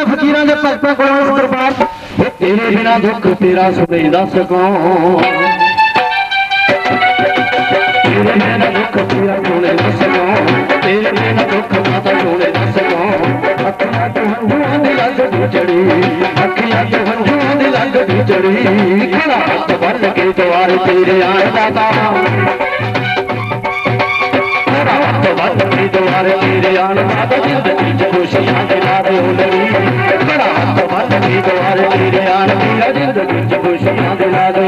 ਨੇ ਫਕੀਰਾਂ ਦੇ ਭਗਤਾਂ ਕੋਲ ਦਰਬਾਰ ਤੇਰੇ ਬਿਨਾ ਦੁੱਖ ਤੇਰਾ ਸੁਣੇ ਦੱਸ ਕੌਣ ਤੇਰੇ ਬਿਨਾ ਦੁੱਖ ਤੇਰਾ ਸੁਣੇ ਦੱਸ ਕੌਣ ਤੇਰੇ ਬਿਨਾ ਦੁੱਖ ਮਾਤਾ ਸੁਣੇ ਦੱਸ ਕੌਣ ਅੱਖਾਂ ਤੋਂ ਹੰਝੂਆਂ ਦੀ ਲੱਗ ਚੜੀ ਅੱਖਾਂ ਤੋਂ ਹੰਝੂਆਂ ਦੀ ਲੱਗ ਚੜੀ ਕਿਹੜਾ ਹੱਥ ਵੱਲ ਕੇ ਦਵਾਰ ਤੇਰੇ ਆਏ ਦਾਤਾ? ਕਿਹੜਾ ਹੱਥ ਵੱਲ ਕੇ ਦਵਾਰ ਤੇਰੇ ਆਣ ਦਾਤਾ? ਜ਼ਿੰਦਗੀ ਚ ਖੁਸ਼ੀਆਂ ਦੇ ਨਾਲ ਹੋਣੀ శ్రీ గోహాల శ్రీ జ్ఞాన దింద దింద పుష్యాద నాదో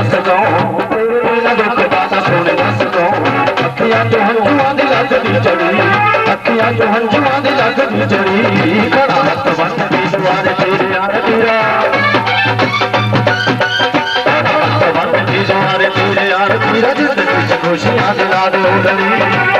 ਦੱਸ ਦੋ। ਇਹਨਾਂ ਦੇ ਕਦਾਤਾ ਸੁਣ ਦੱਸ ਦੋ। ਅੱਖੀਆਂ ਤੋਂ ਹੰਝੂਆਂ ਦੀ ਲੱਗ ਦੀ ਜੜੀ ਅੱਖੀਆਂ ਤੋਂ ਹੰਝੂਆਂ ਦੀ ਲੱਗ ਦੀ ਜੜੀ ਖੜਾ ਹੱਥ ਵੰਨ ਦੀ ਸਵਾਰ ਤੇਰੇ ਯਾਰ ਤੇਰਾ। ਹੱਥ ਵੰਨ ਦੀ ਸਵਾਰ ਤੇਰੇ ਯਾਰ ਤੇਰਾ। ਜਿੱਦ ਵਿੱਚ ਖੁਸ਼ੀਆਂ ਦੇ ਨਾਲ ਉਡਣੀ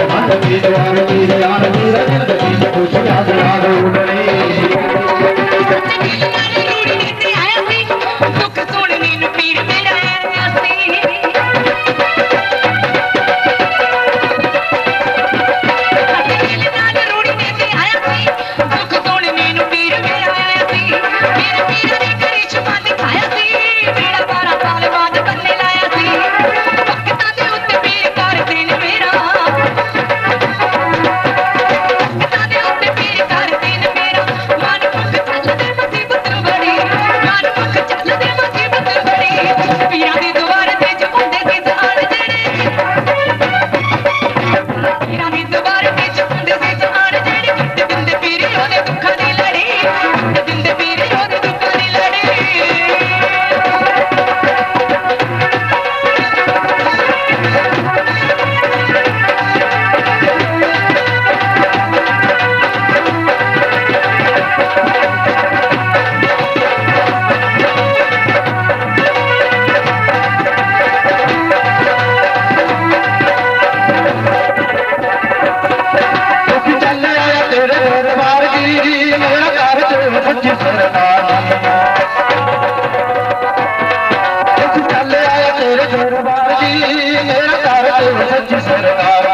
வீரவான வீரவான مٿي سرڪاري اٿي چال آي تهن جو ربار جي تره گھر تو مٿي سرڪاري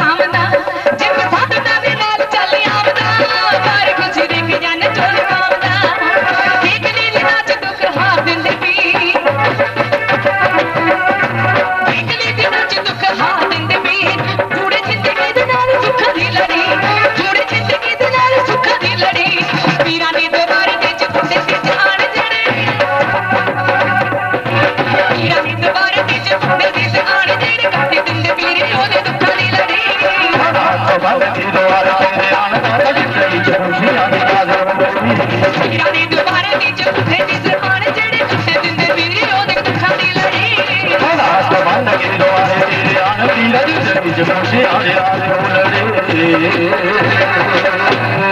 रामदास